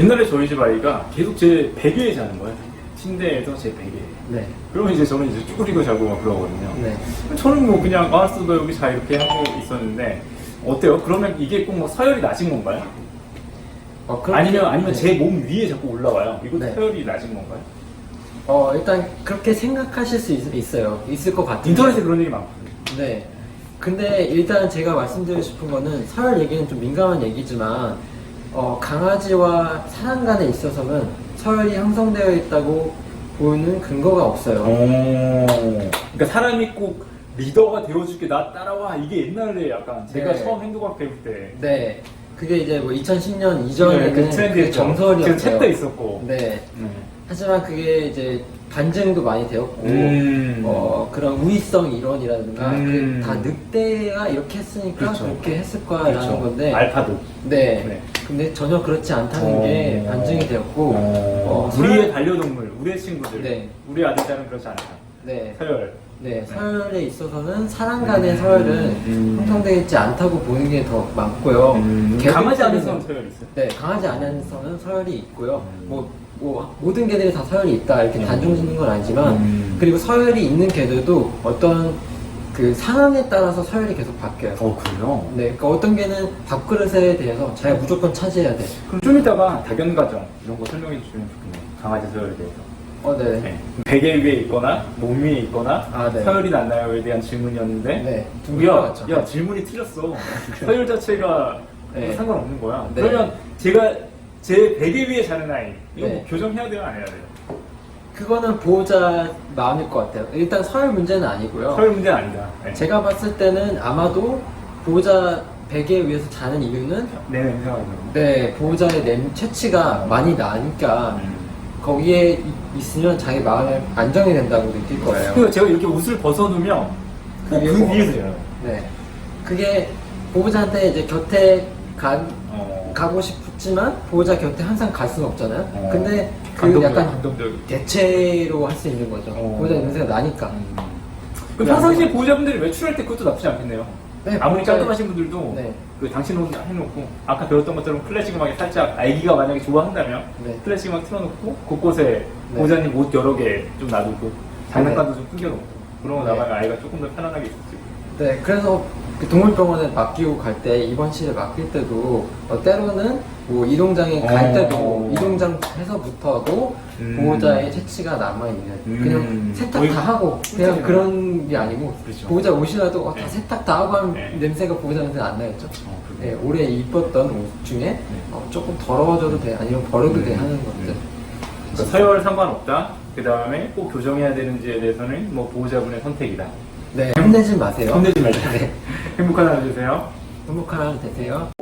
옛날에 저희 집 아이가 계속 제 베개에 자는 거예요. 침대에서 제 베개. 네. 그러면 이제 저는 이제 쭈그리고 자고 막 그러거든요. 네. 저는 뭐 그냥 알았어 너 여기 자 이렇게 하고 있었는데 어때요? 그러면 이게 꼭 뭐 서열이 낮은 건가요? 어, 그렇게- 아니면 아니면 네. 제 몸 위에 자꾸 올라와요. 이것도 네. 서열이 낮은 건가요? 어, 일단 그렇게 생각하실 수 있, 어요 있을 것 같아요. 인터넷에 그런 얘기 많거든요. 네. 근데 일단 제가 말씀드리고 싶은 거는 서열 얘기는 좀 민감한 얘기지만 어, 강아지와 사람 간에 있어서는 서열이 형성되어 있다고 보이는 근거가 없어요. 오. 그러니까 사람이 꼭 리더가 되어줄게 나 따라와 이게 옛날에 약간 제가 네. 처음 행동학 배울 때 네. 그게 이제 뭐 2010년 이전에는 그 트렌드였죠. 정설이었어요. 지금 책도 있었고. 네. 음. 하지만 그게 이제 반증도 많이 되었고 음. 어, 그런 우위성 이론이라든가 음. 그 다 늑대가 이렇게 했으니까 그렇죠. 그렇게 했을 거라는 그렇죠. 건데 알파도. 네. 네. 근데 전혀 그렇지 않다는 어. 게 반증이 되었고 어, 어, 우리의 반려동물, 우리의 친구들, 네. 우리 아들딸은 그렇지 않다. 네. 서열. 네, 서열에 있어서는 사람 간의 음. 서열은 음. 형성되어 있지 않다고 보는 게 더 많고요. 음, 개들 강하지 않은 서열이 있어요. 네, 강하지 않은 서는 서열이 있고요. 음. 뭐, 뭐 모든 개들이 다 서열이 있다 이렇게 음. 단정 짓는 건 아니지만 음. 그리고 서열이 있는 개들도 어떤 그 상황에 따라서 서열이 계속 바뀌어요. 어, 그래요? 네, 그러니까 어떤 개는 밥그릇에 대해서 자기가 무조건 차지해야 돼. 그럼 좀 이따가 다견과정 이런 거 설명해 주시면 좋겠네요. 강아지 서열에 대해서. 어, 네. 네. 베개 위에 있거나 몸 위에 있거나 아, 네. 서열이 났나요에 대한 질문이었는데 네, 좀 야, 들어갔죠. 야 질문이 틀렸어. 서열 자체가 네. 상관없는 거야. 네. 그러면 제가 제 베개 위에 자는 아이 이거 네. 뭐 교정해야 돼요, 안 해야 돼요? 그거는 보호자 마음일 것 같아요. 일단 서열 문제는 아니고요. 서열 문제는 아니다. 네. 제가 봤을 때는 아마도 보호자 베개 위에서 자는 이유는 내 냄새가 나요. 네 보호자의 냄 채취가 많이 나니까 음. 거기에 이- 있으면 자기 마음에 안정이 된다고 느낄 거예요. 그리고 제가 이렇게 옷을 벗어놓으면 그, 그게 그 뭐- 위에서 자요. 네 그게 보호자한테 이제 곁에 가, 어. 가고 싶지만 보호자 곁에 항상 갈 수는 없잖아요. 어. 근데 그 감동적, 약간 감동적. 대체로 할 수 있는 거죠. 어. 보호자 냄새가 나니까. 음. 그 평상시에 보호자분들이 외출할 때 그것도 나쁘지 않겠네요. 네, 아무리 보호자의- 깔끔하신 분들도 네. 그 당신 옷 해놓고 아까 배웠던 것처럼 클래식 음악에 살짝 아기가 만약에 좋아한다면 네. 클래식 음악 틀어놓고 곳곳에 네. 보호자님 옷 여러 개 좀 놔두고 장난감도 좀 숨겨놓고 그러고 네. 나가면 아이가 조금 더 편안하게 있을 수 있고 네, 그래서 그 동물병원에 맡기고 갈 때 입원실에 맡길 때도 어, 때로는 뭐 이동장에 갈 어. 때도 이동장에서부터도 음. 보호자의 채취가 남아 있는 음. 그냥 세탁 다 하고 그냥 꿀팁이네. 그런 게 아니고 그렇죠. 보호자 옷이라도 어, 다 네. 세탁 다 하고 하면 네. 냄새가 보호자 냄새 안 나겠죠. 어, 네, 오래 입었던 옷 중에 어, 조금 더러워져도 돼 아니면 버려도 돼 음. 하는 것들. 그러니까 서열 상관없다 그 다음에 꼭 교정해야 되는지에 대해서는 뭐 보호자분의 선택이다 네, 혼내지 마세요. 혼내지 말자 네, 행복한 하루 되세요 행복한 하루 되세요.